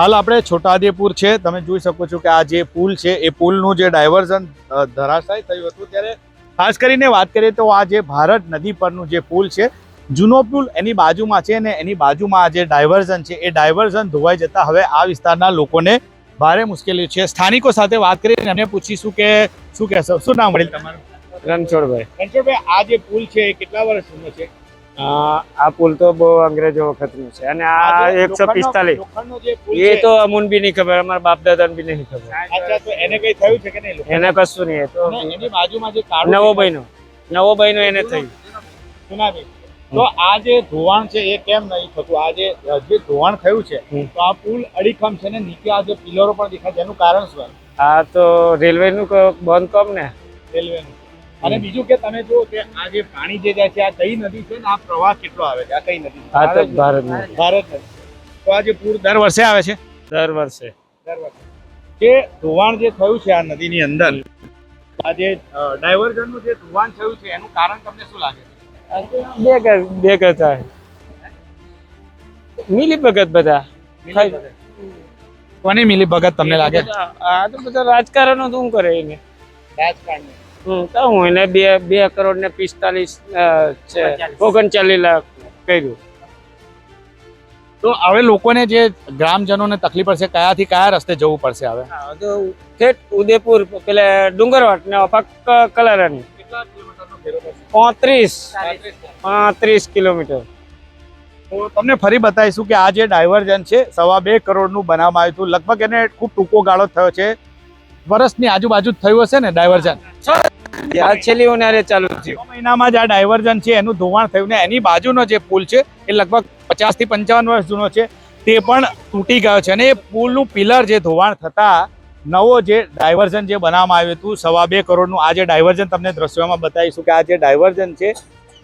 હાલ આપણે છોટાદેપુર છે. તમે જોઈ શકો છો કે આ જે પુલ છે એ પુલનું જે ડાયવર્ઝન ધરાશાય થયું હતું ત્યારે ખાસ કરીને વાત કરીએ તો આ જે ભારત નદી પરનું જે પુલ છે જૂનો પુલ એની બાજુમાં છે ને એની બાજુમાં આ જે ડાયવર્ઝન છે એ ડાયવર્ઝન ધોવાઈ જતા હવે આ વિસ્તારના લોકોને ભારે મુશ્કેલી છે. સ્થાનિકો સાથે વાત કરીને એમને પૂછીશું કે શું કહેશો? શું નામ મળી તમારું? રણછોડભાઈ. રણછોડભાઈ આ જે પુલ છે એ કેટલા વર્ષ જૂનો છે? આ પુલ તો બહુ અંગ્રેજો વખતનું છે અને આ એકસો પિસ્તાલીસ. એ તો અમુન બી નહીં ખબર અમારા બાપ દાદાને બી નહીં ખબર. એને કઈ થયું છે કે નહીં એને કશું નહીં તો એની બાજુમાં જે નવો બહેનો નવો બહેનો એને થયું. તો આ જે ધોવાણ છે એ કેમ નહીં થતું? આ જે જે ધોવાણ થયું છે તો આ પુલ અડીખમ છે ને નીચે આ જે પિલરો પણ દેખાય છે એનું કારણ શું આ તો રેલવે નું બંધ કમ ને. રેલવેનું. અને બીજું કે તમે જુઓ કે આ જે પાણી જે જાય છે આ કઈ નદી છે ને? આ પ્રવાહ કેટલો આવે છે? આ કઈ નદી ભારત નદી તો આ જે પૂર દર વર્ષે આવે છે? દર વર્ષે. દર વર્ષે. કે ધોવાણ જે થયું છે આ નદીની અંદર આ જે ડાયવર્ઝનનું જે ધોવાણ થયું છે એનું કારણ તમને શું લાગે છે? બે બે કરતા મિલી ભગત બધા. કોની મિલી ભગત તમને લાગે? આ તો બધા રાજકારણો શું કરે એને? રાજકારણની હમ, તો હું એને બે બે કરોડ ને પિસ્તાલીસ ઓગણચાલીસ. લાખ કર્યું. તો હવે લોકોને જે ગ્રામજનોને તકલીફ પડશે કયાથી કયા રસ્તે જવું પડશે હવે? તો ઠેઠ ઉદયપુર પેલે ડુંગરવાટ ને ફક્ત કલારાની. પાંત્રીસ. પાંત્રીસ કિલોમીટર. તો તમને ફરી બતાવીશું કે આ જે ડાયવર્જન છે સવા બે કરોડનું બનાવવામાં આવ્યું હતું. લગભગ એને ખૂબ ટૂંકો ગાળો થયો છે. વર્ષની આજુબાજુ જ થયું હશે ને ડાયવર્જન આ છેલ્લી ઉનાળે ચાલુ થયું. મહિનામાં જે આ ડાયવર્જન છે એનું ધોવાણ થયું ને એની બાજુનો જે પુલ છે એ લગભગ પચાસથી પંચાવન વર્ષ જૂનો છે તે પણ તૂટી ગયો છે અને એ પુલનું પિલર જે ધોવાણ થતા નવો જે ડાયવર્જન જે બનાવવામાં આવ્યું હતું સવા બે કરોડનું આ જે ડાયવર્ઝન તમને દ્રશ્યોમાં બતાવીશું કે આ જે ડાયવર્ઝન છે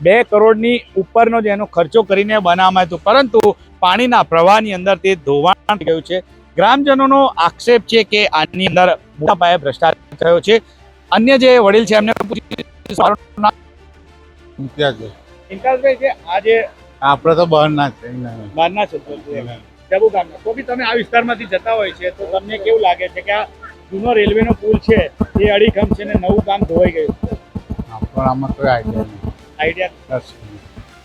બે કરોડની ઉપરનો જે એનો ખર્ચો કરીને બનાવવામાં આવ્યું પરંતુ પાણીના પ્રવાહની અંદર તે ધોવાણ ગયું છે. ગ્રામજનોનો આક્ષેપ છે કે આની અંદર મોટા પાયે ભ્રષ્ટાચાર થયો છે. અન્ય જે વડીલ છે એમને આપણે તો બહારના છે બહારના છો જબુ ગામના. તો બી તમે આ વિસ્તારમાંથી જતા હોય છે તો તમને કેવું લાગે છે કે આ જૂનો રેલવેનો પુલ છે એ અડીખમ છે ને નવું કામ ધોવાઈ ગયું? પણ આમાં કોઈ આઈડિયા આઈડિયા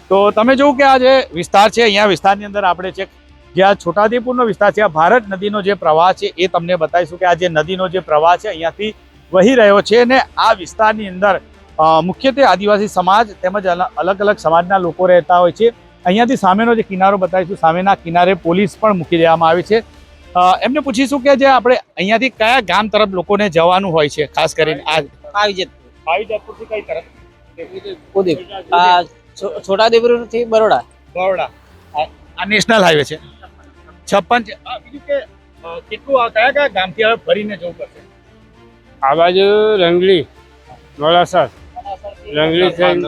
તો તમે જોવું કે આ જે વિસ્તાર છે અહીંયા વિસ્તારની અંદર આપણે છે જે આ છોટાઉદેપુરનો વિસ્તાર છે આ ભારત નદીનો જે પ્રવાહ છે એ તમને બતાવીશું કે આ જે નદીનો જે પ્રવાહ છે અહીંયાથી વહી રહ્યો છે અને આ વિસ્તારની અંદર મુખ્યત્વે આદિવાસી સમાજ તેમજ અલગ અલગ સમાજના લોકો રહેતા હોય છે. અહીંયાથી સામેનો જે કિનારો બતાવીશું સામેના કિનારે પોલીસ પણ મૂકી દેવામાં આવી છે. એમને પૂછીશું કે જે આપણે અહીંયાથી કયા ગામ તરફ લોકોને જવાનું હોય છે ખાસ કરીને આ આવી જતું કઈ તરફ? ઉદય આ છો- છોટાઉદેપુર બરોડા. બરોડા આ નેશનલ હાઈવે છે. છપ્પન છે. આ બીજું કે કેટલું આવતા કયા કયા ગામથી હવે ફરીને જવું પડશે? આ બાજુ રંગલી મોડાસર રંગલી જતું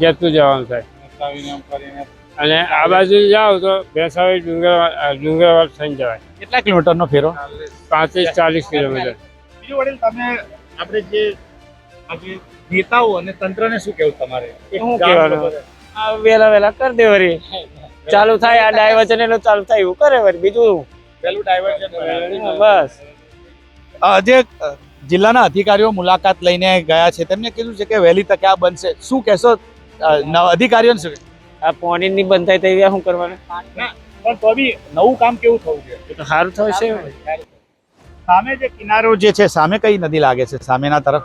જેતપુર. જવાનું થાય. અને આ બાજુ જાઓ તો ભેંસાવી ડુંગર ડુંગરવાડ થઈને જવાય. કેટલા કિલોમીટરનો ફેરો? પાંત્રીસ ચાલીસ કિલોમીટર. બીજું વડીલ તમે આપણે જે આજે નેતાઓ અને તંત્રને શું કેવું તમારે? શું કહેવાનું? આ વેલા વેલા કરી દે વરી ચાલુ થાય આ ડાયવર્જન એનું ચાલુ થાય એવું કરે વરી બીજું પેલું ડાયવર્ઝન બસ. જે જિલ્લાના અધિકારીઓ મુલાકાત લઈને ગયા છે. તેમને કીધું છે કે વહેલી તકે આ બનશે. શું કહેશો? અધિકારીઓને શું આ પોણી ની બંધ થાય તો શું કરવાનું? પણ તો બી નવું કામ કેવું થવું છે. સારું થયું છે સામે જે કિનારો જે છે સામે કઈ નદી લાગે છે? સામેના તરફ?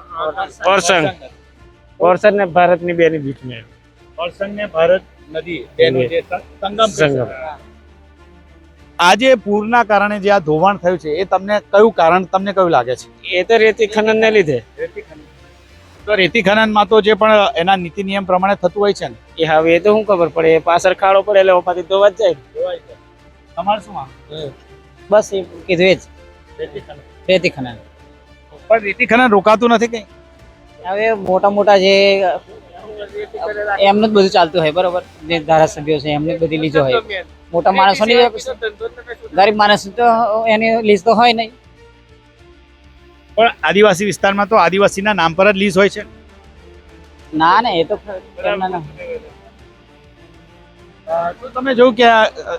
ઓરસંગ ઓરસંગ ને ભારતની બેની બીચ મેં ઓરસંગ ને ભારત નદી તેનો જે સંગમ સંગમ. આજે પૂરના કારણે જે આ ધોવાણ થયું છે એ તમને કયું કારણ તમને કયું લાગે છે? એ તો રેતી ખનન ને લીધે તો રેતી ખનનમાં તો જે પણ એના નીતિ નિયમ પ્રમાણે થતું હોય છે ને? એ હવે એ તો શું ખબર પડે એ પાછળ ખાડો પડે એટલે ઓપાથી ધોવા જ જાય. તમારે શું? બસ એ કીધું એ જ. રેતી ખનન. પણ રેતી ખનન રોકાતું નથી કઈ? હવે મોટા મોટા જે એમનું જ બધું ચાલતું હોય બરોબર? જે ધારાસભ્યો છે એમને બધી લીજો હોય. મોટા માણસોની ગરીબ માણસ તો એની લીઝ તો હોય નહીં. પણ આદિવાસી વિસ્તારમાં તો આદિવાસીના નામ પર જ લીઝ હોય છે. ના ને એ તો તો તમે જોયું કે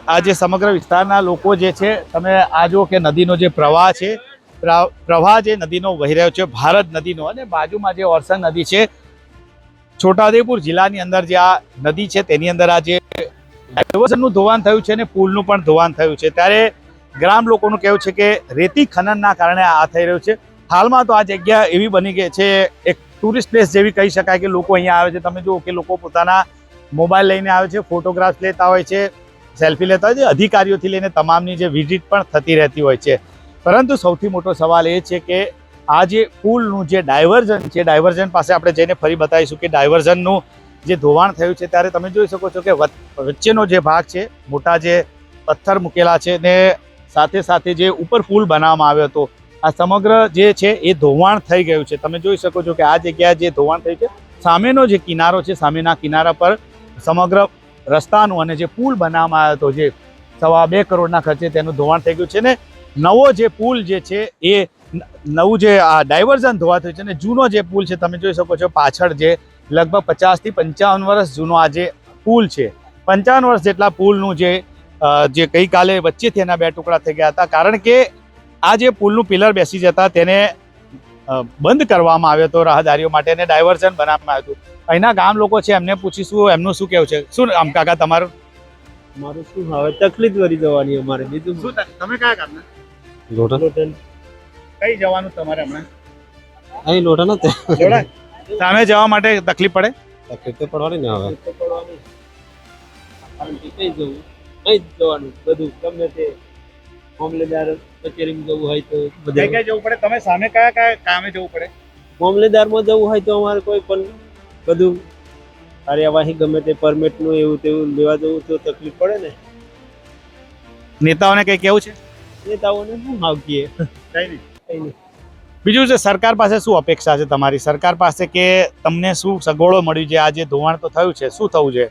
આ જે સમગ્ર વિસ્તારના લોકો જે છે તમે આ જો કે નદીનો જે પ્રવાહ છે પ્ર- પ્રવાહ જે નદીનો વહી રહ્યો છે ભારત નદીનો અને બાજુમાં જે ઓરસંગ નદી છે છોટાઉદેપુર જિલ્લાની અંદર જે આ નદી છે, તેની અંદર આ જે ડાયવર્ઝનનું ધોવાણ થયું છે અને પુલનું પણ ધોવાણ થયું છે. ત્યારે ગ્રામ લોકોનું કહેવું છે કે રેતી ખનનના કારણે આ થઈ રહ્યું છે. હાલમાં તો આ જગ્યા એવી બની ગઈ છે, એક ટુરિસ્ટ પ્લેસ જેવી કહી શકાય કે લોકો અહીંયા આવે છે. તમે જુઓ કે લોકો પોતાના મોબાઈલ લઈને આવે છે ફોટોગ્રાફ્સ લેતા હોય છે સેલ્ફી લેતા હોય છે, અધિકારીઓથી લઈને તમામની જે વિઝિટ પણ થતી રહેતી હોય છે. પરંતુ સૌથી મોટો સવાલ એ છે કે આ જે પુલનું જે ડાયવર્ઝન છે, ડાયવર્ઝન પાસે આપણે જઈને ફરી બતાવીશું કે ડાયવર્ઝનનું જે ધોવાણ થયું છે, ત્યારે તમે જોઈ શકો છો કે વચ્ચેનો જે ભાગ છે, મોટા જે પથ્થર મૂકેલા છે ને સાથે સાથે જે ઉપર પુલ બનાવવામાં આવ્યો હતો, આ સમગ્ર જે છે એ ધોવાણ થઈ ગયું છે. તમે જોઈ શકો છો કે આ જગ્યાએ જે ધોવાણ થયું છે, સામેનો જે કિનારો છે, સામેના કિનારા પર સમગ્ર રસ્તાનું અને જે પુલ બનાવવામાં આવ્યો હતો, જે સવા બે કરોડના ખર્ચે તેનું ધોવાણ થઈ ગયું છે ને નવો જે પુલ જે છે એ નવું જે આ ડાયવર્ઝન ધોવા થયું છે અને જૂનો જે પુલ છે તમે જોઈ શકો છો પાછળ જે લગભગ પચાસથી પંચાવન વર્ષ જૂનો આ જે પુલ છે. પંચાવન વર્ષ જેટલા પુલનું જે જે ગઈકાલે વચ્ચેથી એના બે ટુકડા થઈ ગયા હતા. કારણ કે આ જે પુલનું પિલર બેસી જતા તેને બંધ કરવામાં આવ્યો હતો રાહદારીઓ માટે અને ડાયવર્ઝન બનાવવામાં આવ્યું હતું. અહીંના ગામ લોકો છે એમને પૂછીશું એમનું શું કેવું છે? શું આમ કાકા તમારું? મારું શું હવે તકલીફ કરી દેવાની અમારે બીજું શું તમે કયા ગામના? લોટન કઈ જવાનું તમારે હમણાં? અહીં લોઢા જ જોડા સામે જવા માટે તકલીફ પડે? તકલીફ તો પડવાની ને હવે. કઈ જવું કઈ જવાનું બધું ગમે તે. મામલેદાર કચેરીમાં જવું હોય તો. કઈ બધે કઈ જવું પડે? તમે સામે કયા કયા કામે જવું પડે? મામલેદારમાં જવું હોય તો અમારે કોઈ પણ બધું કાર્યવાહી ગમે તે પરમિટનું એવું તેવું લેવા જવું તો તકલીફ પડે ને. નેતાઓને કઈ કેવું છે? નેતાઓને શું આવકીએ કઈ નહીં. બીજું છે સરકાર પાસે શું અપેક્ષા છે તમારી? સરકાર પાસે કે તમને શું સગવડો મળી છે? આ જે ધોવાણ તો થયું છે શું થવું છે?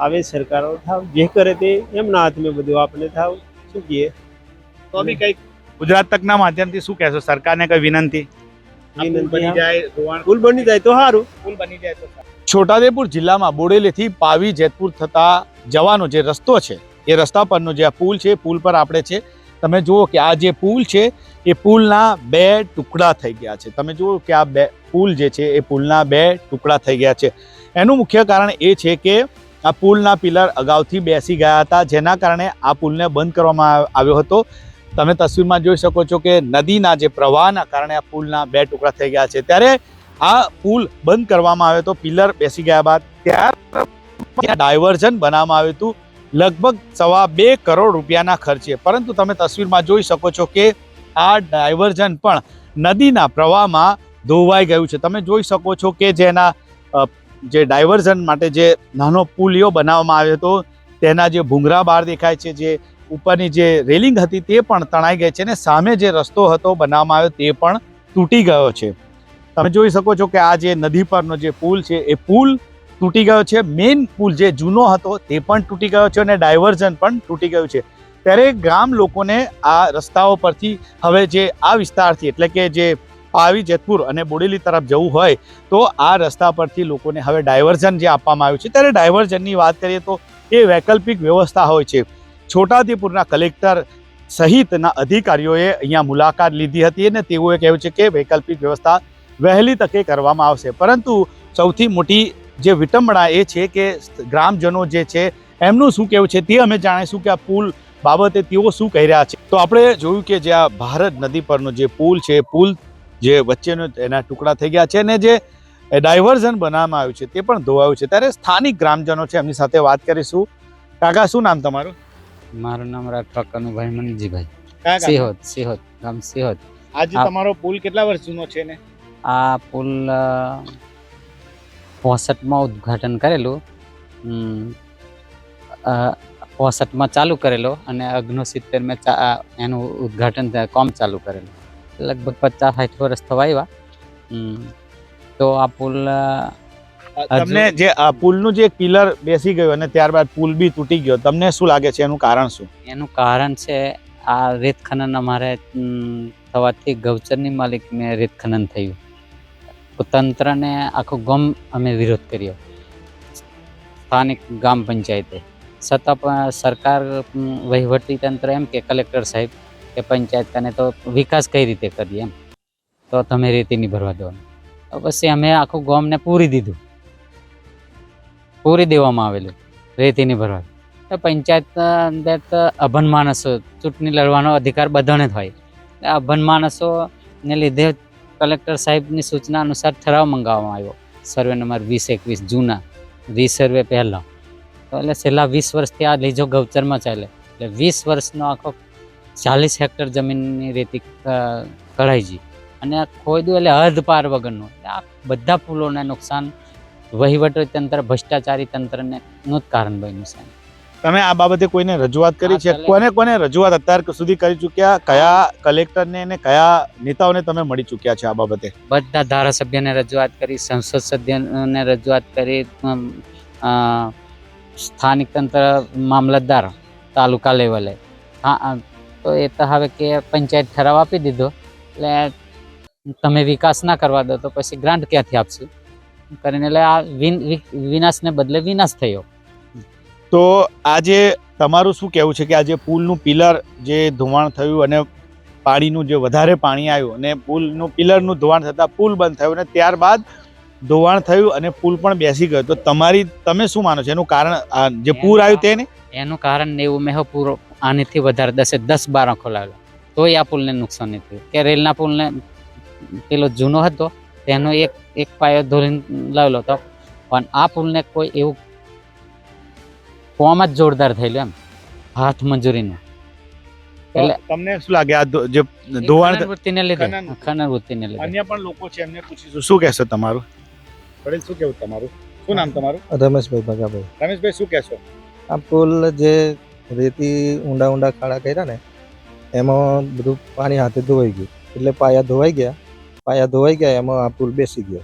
આવે સરકારો થાવ જે કરે તે એમના હાથમાં બધું આપણે થાવ શું કહીએ? તો બી કઈ ગુજરાત તકના માધ્યમથી શું કહેશો? સરકારને કઈ વિનંતી? પુલ વિનંતી બની જાય ધોવાણ પુલ બની જાય તો સારું. પુલ બની જાય તો છોટાદેપુર જિલ્લામાં બોડેલીથી પાવી જેતપુર થતા જવાનો જે રસ્તો છે એ રસ્તા પરનો જે આ પુલ છે પુલ પર આપણે છે તમે જુઓ કે આ જે પુલ છે, એ પુલના બે ટુકડા થઈ ગયા છે. તમે જુઓ કે આ બે પુલ જે છે, એ પુલના બે ટુકડા થઈ ગયા છે. એનું મુખ્ય કારણ એ છે કે આ પુલના પિલર અગાઉથી બેસી ગયા હતા, જેના કારણે આ પુલને બંધ કરવામાં આવ- આવ્યો હતો. તમે તસવીરમાં જોઈ શકો છો કે નદીના જે પ્રવાહના કારણે આ પુલના બે ટુકડા થઈ ગયા છે. ત્યારે આ પુલ બંધ કરવામાં આવ્યો તો પિલર બેસી ગયા બાદ ત્યાર ત્યાં ડાયવર્ઝન બનાવવામાં આવ્યું હતું. લગભગ સવા બે કરોડ રૂપિયાના ખર્ચે. પરંતુ તમે તસવીરમાં જોઈ શકો છો કે આ ડાયવર્ઝન પણ નદીના પ્રવાહમાં ધોવાઈ ગયું છે. તમે જોઈ શકો છો કે જેના જે ડાયવર્ઝન માટે જે નાનો પુલિયો બનાવવામાં આવ્યો હતો, તેના જે ભૂંગરા બહાર દેખાય છે, જે ઉપરની જે રેલિંગ હતી તે પણ તણાઈ ગઈ છે અને સામે જે રસ્તો હતો બનાવવામાં આવ્યો તે પણ તૂટી ગયો છે. તમે જોઈ શકો છો કે આ જે નદી પરનો જે પુલ છે, એ પુલ તૂટી ગયો છે. મેઇન પુલ જે જૂનો હતો તે પણ તૂટી ગયો છે અને ડાયવર્ઝન પણ તૂટી ગયું છે. ત્યારે ગામ લોકોને આ રસ્તાઓ પરથી હવે જે આ વિસ્તારથી એટલે કે જે પાવી, જેતપુર અને બોડેલી તરફ જવું હોય તો આ રસ્તા પરથી લોકોને હવે ડાયવર્ઝન જે આપવામાં આવ્યું છે. ત્યારે ડાયવર્ઝનની વાત કરીએ તો એ વૈકલ્પિક વ્યવસ્થા હોય છે. છોટાઉદેપુરના કલેક્ટર સહિતના અધિકારીઓએ અહીંયા મુલાકાત લીધી હતી અને તેઓએ કહ્યું છે કે વૈકલ્પિક વ્યવસ્થા વહેલી તકે કરવામાં આવશે. પરંતુ સૌથી મોટી જે વિટંબણા એ છે કે ગ્રામજનો જે છે એમનું શું કહેવું છે તે અમે જાણીશું કે આ પુલ બાબતે તેઓ શું કહી રહ્યા છે. તો આપણે જોયું કે જે આ ભારત નદી પરનો જે પુલ છે પુલ જે વચ્ચેનો એના ટુકડા થઈ ગયા છે અને જે ડાયવર્ઝન બનાવવામાં આવ્યું છે તે પણ ધોવાયું છે. ત્યારે સ્થાનિક ગ્રામજનો છે એમની સાથે વાત કરીશું. કાકા શું નામ તમારું? મારું નામ રાઠવા કનુભાઈ મનજીભાઈ? સિહોદ સિહોદ ગામ સિહોદ. આજે તમારો પુલ કેટલા વર્ષ જૂનો છે ને? આ પુલ પોસઠમાં ઉદ્ઘાટન કરેલું. હમ, પોસઠમાં ચાલુ કરેલો અને ઓગણસિત્તેરમાં ચા એનું ઉદ્ઘાટન કોમ ચાલુ કરેલું. લગભગ પચાસ સાઠ વર્ષ થવા આવ્યા. હમ, તો આ પુલ તમને જે આ પુલનું જે પિલર બેસી ગયું અને ત્યારબાદ પુલ બી તૂટી ગયો તમને શું લાગે છે? એનું કારણ શું? એનું કારણ છે આ રેત ખનન અમારે થવાથી ગૌચરની માલિકને રેત ખનન થયું. તંત્રને આખો ગમ અમે વિરોધ કર્યો. સ્થાનિક ગ્રામ પંચાયતે. છતાં સરકાર વહીવટી તંત્ર એમ કે કલેક્ટર સાહેબ કે પંચાયત તને તો વિકાસ કઈ રીતે કરીએ એમ? તો તમે રેતી નહીં ભરવા દેવાનું પછી અમે આખું ગામને પૂરી દીધું. પૂરી દેવામાં આવેલું. રેતી નહીં ભરવા તો પંચાયત અભન માણસો ચૂંટણી લડવાનો અધિકાર બધાને હોય અભન માણસોને લીધે કલેક્ટર સાહેબની સૂચના અનુસાર ઠરાવ મંગાવવામાં આવ્યો. સર્વે નંબર વીસ એકવીસ જૂના. રીસર્વે પહેલાં. તો એટલે છેલ્લા વીસ વર્ષથી આ લીજો ગૌચરમાં ચાલે. એટલે વીસ વર્ષનો આખો ચાલીસ હેક્ટર જમીનની રેતી કઢાઈ ગઈ. અને ખોદ્યું એટલે હદ પાર વગરનું. આ બધા પુલોને નુકસાન વહીવટી તંત્ર, ભ્રષ્ટાચારી તંત્રને નું જ કારણ બન્યું છે. તમે આ બાબતે કોઈને રજૂઆત કરી છે? કોને કોને રજૂઆત અત્યાર સુધી કરી ચૂક્યા? કયા કલેક્ટરને અને કયા નેતાઓને તમે મળી ચૂક્યા છે આ બાબતે? બધા ધારાસભ્યને રજૂઆત કરી સંસદ સભ્યને રજૂઆત કરી સ્થાનિક તંત્ર મામલતદાર તાલુકા લેવલે. હા તો એ તો હવે કે પંચાયત ઠરાવ આપી દીધો. એટલે તમે વિકાસ ના કરવા દો તો પછી ગ્રાન્ટ ક્યાંથી આપશું? કરીને એટલે આ વિનાશને બદલે વિનાશ થયો. તો આજે તમારું શું કહેવું છે કે આજે પુલનું પિલર જે ધોવાણ થયું અને પાણીનું જે વધારે પાણી આવ્યું અને પુલનું પિલરનું ધોવાણ થતાં પુલ બંધ થયું અને ત્યારબાદ ધોવાણ થયું અને પુલ પણ બેસી ગયો. તો તમારી તમે શું માનો છો? એનું કારણ આ જે પૂર આવ્યું તેને? એનું કારણ એવું મેં પૂરો આનેથી વધારે દસે દસ બાર ખોલાવેલો તોય આ પુલને નુકસાન નહીં થયું. કે રેલના પુલને પેલો જૂનો હતો તેનો એક એક પાયો ધોરીને લાવેલો હતો. પણ આ પુલને કોઈ એવું કોમ જ જોરદાર થયેલું એમ. હાથ મંજૂરીનું. એટલે તમને શું લાગે? આ જે ધોવાણ વૃત્તિને લીધે ખનન- ખનન વૃત્તિને લીધે. અન્ય પણ લોકો છે એમને પૂછીશું. શું કહેશો તમારું? વડીલ શું કહેવું તમારું? શું નામ તમારું? રમેશભાઈ ભગાભાઈ. રમેશભાઈ શું કહેશો? આ પુલ જે રેતી ઊંડા ઊંડા ખાડા કર્યા ને એમાં બધું પાણી હાથે ધોવાઈ ગયું. એટલે પાયા ધોવાઈ ગયા પાયા ધોવાઈ ગયા એમાં આ પુલ બેસી ગયો.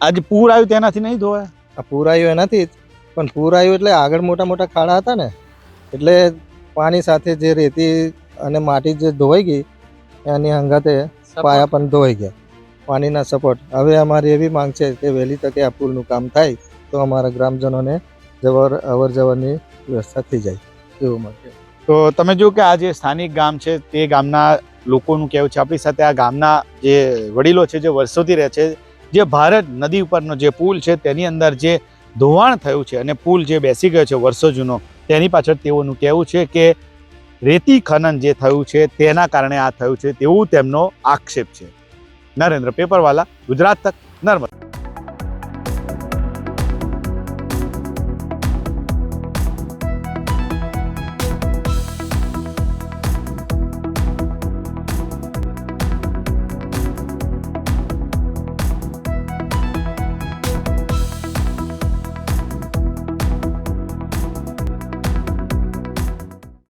આજે પૂર આવ્યું તેનાથી નહીં ધોવાય? આ પૂર આવ્યું એનાથી જ. પણ પૂર આવ્યું એટલે આગળ મોટા મોટા ખાડા હતા ને એટલે પાણી સાથે જે રેતી અને માટી જે ધોવાઈ ગઈ એની હંગાતે પાયા પણ ધોવાઈ ગયા. પાણીના સપોર્ટ હવે અમારી એવી માંગ છે કે વહેલી તકે આ પુલનું કામ થાય તો અમારા ગ્રામજનોને જવર અવર જવરની વ્યવસ્થા થઈ જાય એવું માટે તો તમે જો કે આ જે સ્થાનિક ગામ છે તે ગામના લોકોનું કહેવું છે. આપણી સાથે આ ગામના જે વડીલો છે જે વર્ષોથી રહે છે જે ભારત નદી ઉપરનો જે પુલ છે તેની અંદર જે ધોવાણ થયું છે અને પુલ જે બેસી ગયો છે વર્ષો જૂનો, તેની પાછળ તેઓનું કહેવું છે કે રેતી ખનન જે થયું છે તેના કારણે આ થયું છે તેવું તેમનો આક્ષેપ છે. નરેન્દ્ર પેપરવાલા, ગુજરાત તક, નર્મદા.